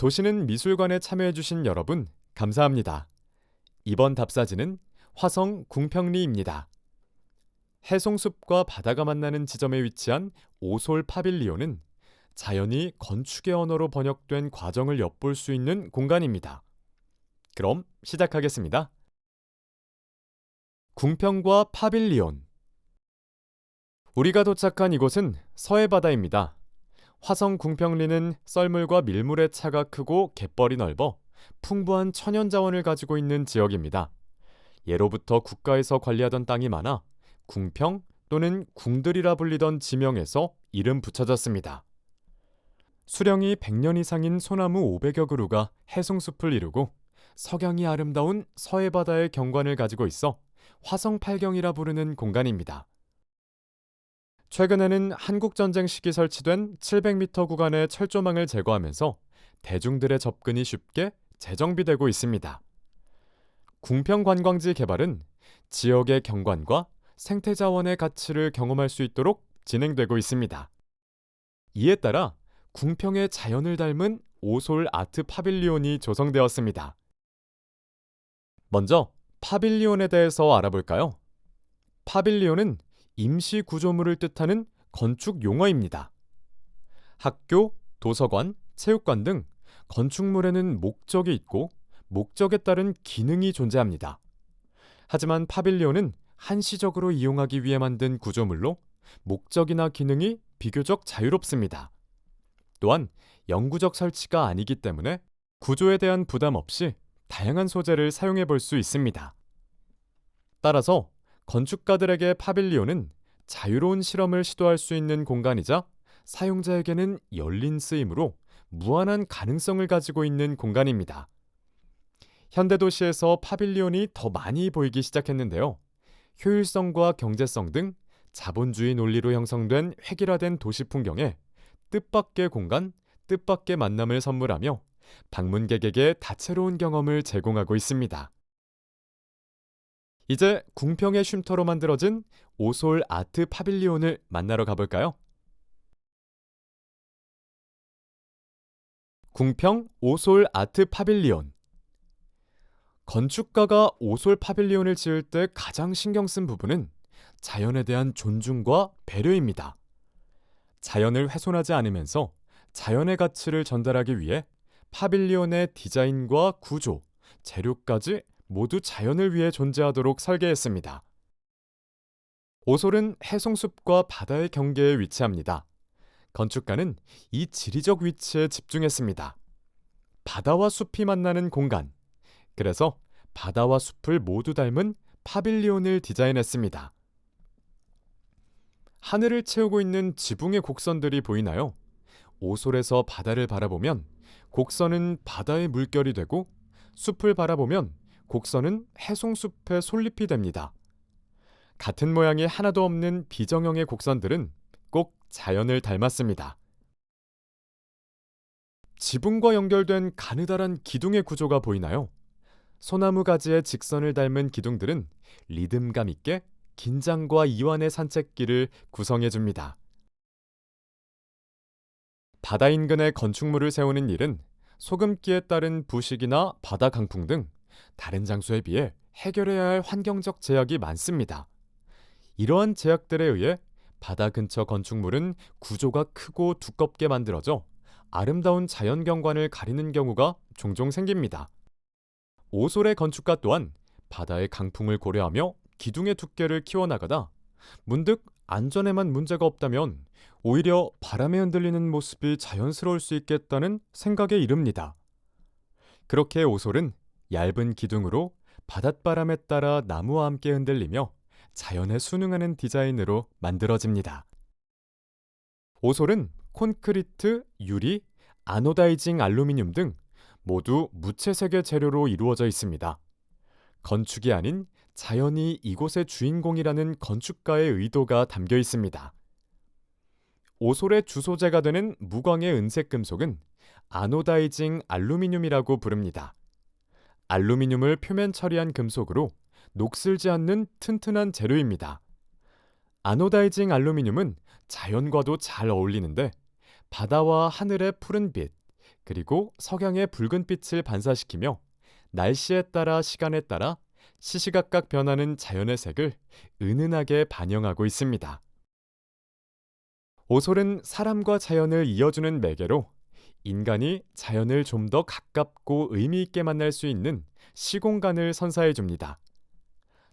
도시는 미술관에 참여해주신 여러분, 감사합니다. 이번 답사지는 화성 궁평리입니다. 해송숲과 바다가 만나는 지점에 위치한 오솔 파빌리온은 자연이 건축의 언어로 번역된 과정을 엿볼 수 있는 공간입니다. 그럼 시작하겠습니다. 궁평과 파빌리온 우리가 도착한 이곳은 서해바다입니다. 화성 궁평리는 썰물과 밀물의 차가 크고 갯벌이 넓어 풍부한 천연 자원을 가지고 있는 지역입니다. 예로부터 국가에서 관리하던 땅이 많아 궁평 또는 궁들이라 불리던 지명에서 이름 붙여졌습니다. 수령이 100년 이상인 소나무 500여 그루가 해송숲을 이루고 석양이 아름다운 서해바다의 경관을 가지고 있어 화성 팔경이라 부르는 공간입니다. 최근에는 한국전쟁 시기 설치된 700m 구간의 철조망을 제거하면서 대중들의 접근이 쉽게 재정비되고 있습니다. 궁평 관광지 개발은 지역의 경관과 생태 자원의 가치를 경험할 수 있도록 진행되고 있습니다. 이에 따라 궁평의 자연을 닮은 오솔 아트 파빌리온이 조성되었습니다. 먼저 파빌리온에 대해서 알아볼까요? 파빌리온은 임시 구조물을 뜻하는 건축 용어입니다. 학교, 도서관, 체육관 등 건축물에는 목적이 있고 목적에 따른 기능이 존재합니다. 하지만 파빌리온은 한시적으로 이용하기 위해 만든 구조물로 목적이나 기능이 비교적 자유롭습니다. 또한 영구적 설치가 아니기 때문에 구조에 대한 부담 없이 다양한 소재를 사용해 볼 수 있습니다. 따라서 건축가들에게 파빌리온은 자유로운 실험을 시도할 수 있는 공간이자 사용자에게는 열린 쓰임으로 무한한 가능성을 가지고 있는 공간입니다. 현대 도시에서 파빌리온이 더 많이 보이기 시작했는데요. 효율성과 경제성 등 자본주의 논리로 형성된 획일화된 도시 풍경에 뜻밖의 공간, 뜻밖의 만남을 선물하며 방문객에게 다채로운 경험을 제공하고 있습니다. 이제 궁평의 쉼터로 만들어진 오솔 아트 파빌리온을 만나러 가볼까요? 궁평 오솔 아트 파빌리온 건축가가 오솔 파빌리온을 지을 때 가장 신경 쓴 부분은 자연에 대한 존중과 배려입니다. 자연을 훼손하지 않으면서 자연의 가치를 전달하기 위해 파빌리온의 디자인과 구조, 재료까지 모두 자연을 위해 존재하도록 설계했습니다. 오솔은 해송숲과 바다의 경계에 위치합니다. 건축가는 이 지리적 위치에 집중했습니다. 바다와 숲이 만나는 공간. 그래서 바다와 숲을 모두 닮은 파빌리온을 디자인했습니다. 하늘을 채우고 있는 지붕의 곡선들이 보이나요? 오솔에서 바다를 바라보면 곡선은 바다의 물결이 되고 숲을 바라보면 곡선은 해송숲의 솔잎이 됩니다. 같은 모양이 하나도 없는 비정형의 곡선들은 꼭 자연을 닮았습니다. 지붕과 연결된 가느다란 기둥의 구조가 보이나요? 소나무 가지의 직선을 닮은 기둥들은 리듬감 있게 긴장과 이완의 산책길을 구성해 줍니다. 바다 인근에 건축물을 세우는 일은 소금기에 따른 부식이나 바다 강풍 등 다른 장소에 비해 해결해야 할 환경적 제약이 많습니다. 이러한 제약들에 의해 바다 근처 건축물은 구조가 크고 두껍게 만들어져 아름다운 자연 경관을 가리는 경우가 종종 생깁니다. 오솔의 건축가 또한 바다의 강풍을 고려하며 기둥의 두께를 키워나가다 문득 안전에만 문제가 없다면 오히려 바람에 흔들리는 모습이 자연스러울 수 있겠다는 생각에 이릅니다. 그렇게 오솔은 얇은 기둥으로 바닷바람에 따라 나무와 함께 흔들리며 자연에 순응하는 디자인으로 만들어집니다. 오솔은 콘크리트, 유리, 아노다이징 알루미늄 등 모두 무채색의 재료로 이루어져 있습니다. 건축이 아닌 자연이 이곳의 주인공이라는 건축가의 의도가 담겨 있습니다. 오솔의 주소재가 되는 무광의 은색 금속은 아노다이징 알루미늄이라고 부릅니다. 알루미늄을 표면 처리한 금속으로 녹슬지 않는 튼튼한 재료입니다. 아노다이징 알루미늄은 자연과도 잘 어울리는데 바다와 하늘의 푸른 빛, 그리고 석양의 붉은 빛을 반사시키며 날씨에 따라 시간에 따라 시시각각 변하는 자연의 색을 은은하게 반영하고 있습니다. 오솔은 사람과 자연을 이어주는 매개로 인간이 자연을 좀 더 가깝고 의미 있게 만날 수 있는 시공간을 선사해 줍니다.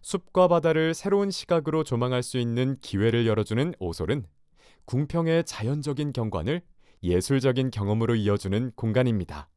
숲과 바다를 새로운 시각으로 조망할 수 있는 기회를 열어주는 오솔은 궁평의 자연적인 경관을 예술적인 경험으로 이어주는 공간입니다.